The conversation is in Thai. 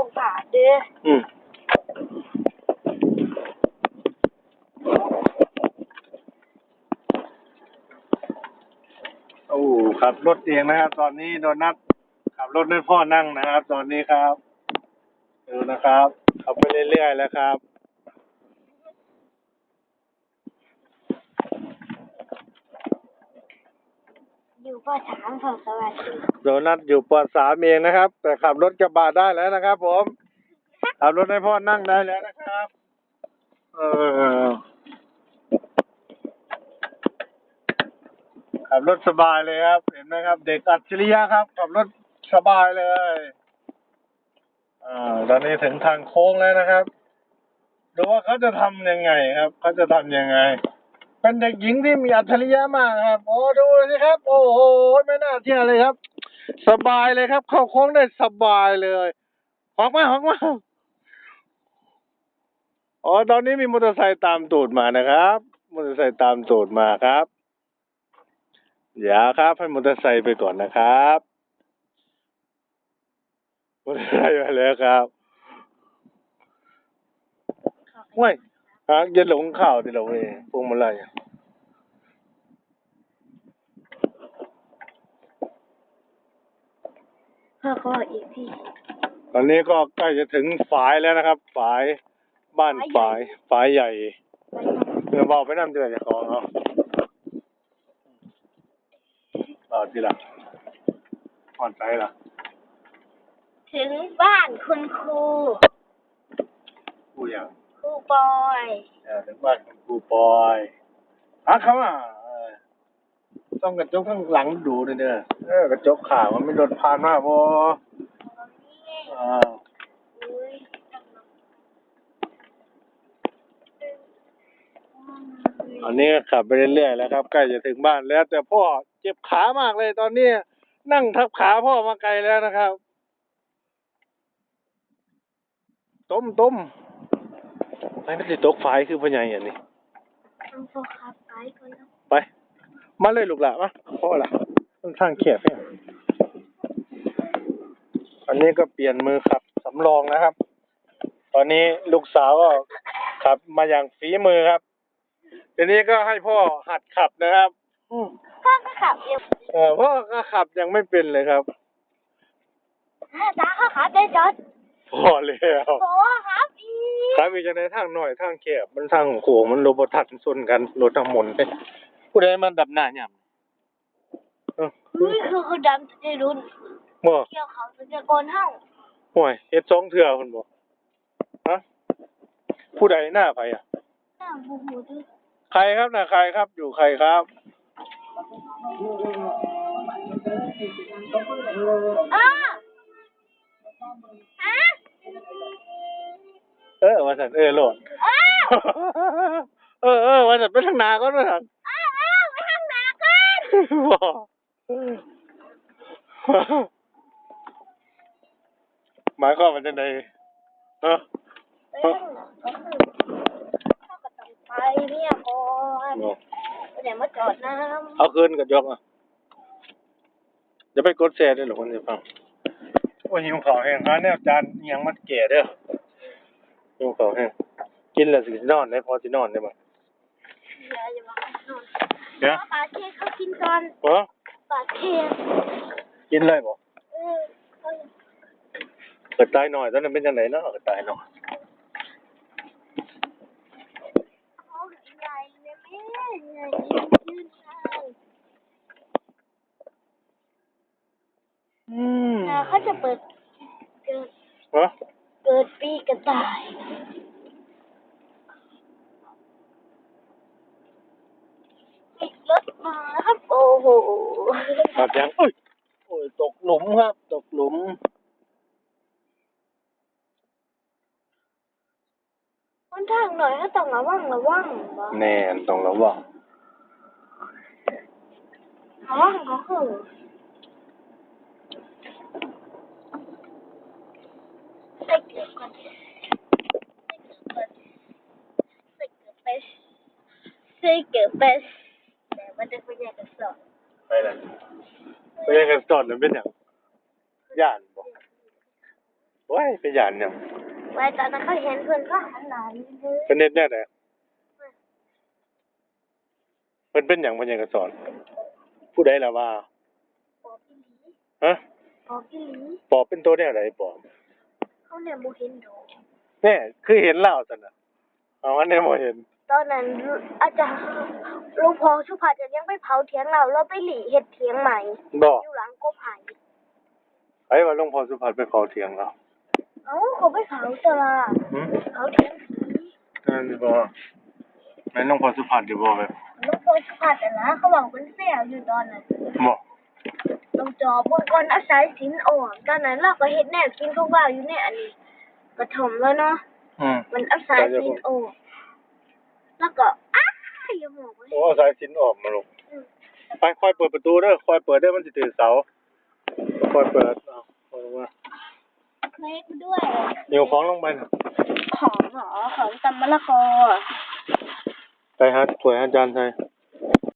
องศาเด้ออืมโอ้ขับรถเองนะครับ ตอนนี้โดนัทขับรถให้พ่อนั่งนะครับ ตอนนี้ครับ ดูนะครับขับไปเรื่อยๆแล้วครับ อยู่ปสามของสวัสดีโดนัทอยู่ปสามเองนะครับ แต่ขับรถกระบะได้แล้วนะครับ ผมขับรถให้พ่อนั่งได้แล้วนะครับ เออขับรถสบายเลยครับ เห็นไหมครับ เด็กอัจฉริยะครับ ขับรถสบายเลยอ่าตอนนี้ถึงทางโค้งแล้วนะครับ ดูว่าเขาจะทำยังไงครับ เขาจะทำยังไง เป็นเด็กหญิงที่มีอัจฉริยะมากครับโอ้ดูสิครับ โอ้โหไม่น่าเชื่อเลยครับ สบายเลยครับ เข้าโค้งได้สบายเลยหอกมาหอกมาอ๋อตอนนี้มีมอเตอร์ไซค์ตามตูดมานะครับมอเตอร์ไซค์ตามตูดมาครับอย่าครับให้มอเตอร์ไซค์ไปก่อนนะครับมอเตอร์ไซค์มาแล้วครับเว้ย ฮะอย่าหลงข่าวดิเราเว้ยพวงมาลัยอะพ่อก็บอกอีกทีตอนนี้ก็ใกล้จะถึงฝายแล้วนะครับ ฝายบ้านฝาย ฝายใหญ่เดี๋ยวบอกไปนั่นเดือนจะของเอาเอาทีหละผ่อนใจละถึงบ้านคุณครูกูอย่าง ครูบอย เออถึงบ้านของกูปอยฮักเขาอะเออต้องกระจกข้างหลังดูด้วยเด้อเออกระจกขามันไม่โดนพานมากบ่อ่าอุ้ยอันนี้ก็ขับไปเรื่อยๆแล้วครับใกล้จะถึงบ้านแล้ว แต่พ่อเจ็บขามากเลยตอนนี้นั่งทับขาพ่อมาไกลแล้วนะครับ ต้มต้ม ไม่ได้ตกไฟคือพ่อใหญ่อันนี้ต้องโฟกัสไปก่อนนะไป มาเลยลูกหละมาพ่อละค่อนข้างเขียบเนี่ยอันนี้ก็เปลี่ยนมือขับสำรองนะครับ ตอนนี้ลูกสาวก็ขับมาอย่างฝีมือครับทีนี้ก็ให้พ่อหัดขับนะครับอืมพ่อก็ขับเร็วเออพ่อก็ขับยังไม่เป็นเลยครับตาเขาขับได้จอดพอแล้ว โอ้ครั บอีกครับอีกจะในทางหน่อยทางแคบมันทางโค้งมันโรบทัดชนกันรถทั้งหมดเลยผู้ใดมันดับหน้าเนี่ยเอออุ้ยคือคือดำจะรุนบ่เกี่ยวเขาจะโกนเฮ้าห่วยเฮ็ดสองเทื่อคนบ่ฮะผู้ใดหน้าไปอะหน้าบูบูด้วยใครครับนะใครครับ อยู่ใครครับอ้าฮะ เออว่าสันเออโหลดอ้าเออเออว่าสันไปทางหนาก็ว่าสันอ้าวอ้าวไปทางไหนกันบ่หมายความว่าจังไดเออไปทางไหนก็คือเข้ากับต้องไปเนี่ยก่อนเดี๋ยวมาจอดน้เอาคืนกับยกอะจะไปกดแชร์ด้วยเหรอคนจะฟังโอ้ยหิวข้าวแห้งหาแนวจานอิหยังมันแก่เด้อ หิวข้าวแห้งกินแล้วสินอนได้พอสินอนได้บ่ำเดี๋ยวอย่ามาขนมเดี๋ยวปลาเค้กเขากินก่อนเออปลาเค้กกินเลยบ่เออเออเกิดตายหน่อยตอนนั้นเป็นจังไดเนาะเกิดตายหน่อยเขาใหญ่เลยแม่ใหญ่ยืนได้อืมนะเขาจะเปิดเกิดฮะเกิดปีกระต่ายมีรถมาแล้ว ครับ โอ้โหครับยังโอ้ยโอ้ยตกหลุมครับ ตกหลุม คนทางหน่อยก็ต้องระวังระวังบ่แน่นต้องระวังระวังก็คือใส่เกลือก่อนใส่เกลือไปใส่เกลือไปแต่ มันจะเป็นอย่างกระสอบไปแล้วไปยังกันสอนนั่นเป็นหยังย่านบ่โอ้ยเป็นหยานหยังไว้ตอนนั้นเขาเห็นเพื่อนก็หันหลังเลยเป็นเน็ตแน่ไหนเพิ่นเป็นหยังมันยังกระสอนผู้ใดล่ะว่าปอบอีหลีฮะปอบอีหลีปอบเป็นตัวแนวไหนปอบเขาเนี่ยโมเห็นดอกแน่คือเห็นเล่าซั่นน่ะเอาอันนี้บ่เห็น ตอนนั้นอาจารย์หลุงพ่อสุภาจะยังไปเผาเถียงเราเราไปหลีเห็ดเถียงใหม่บ่อยู่หลังกบไผ่ไอ้ว่าหลวงพ่อสุภัทไปขอเถียงเราเอ้าเขาไปเผาตลาดหึเผาเถียงผีนั่นสิบ่แม่นหลวงพ่อสุภัทอยู่บ่แบบหลุงพ่อสุภาแต่ละเขาบอกเป็นเสี่ยวอยู่ตอนนั้นบ่ลงจอบนก่อนอาศัยสินอ่อนตอนนั้นเราก็เห็ดแนวกินทุกว่าอยู่ในอันนี้กระถมแล้วเนาะอืมมันอาศัยสินอ่อน แล้วก็อ้ายอย่าบอกว่าโอ้เอาสายสิญจนออกมาลูกไปค่อยเปิดประตูเด้อค่อยเปิดเด้อมันสิถือเสาค่อยเปิดเอาเอาลงมาเค้กด้วยหิวของลงไปน่ะของเหรอของตำมะละกอไปหาถ้วยหาจานใส่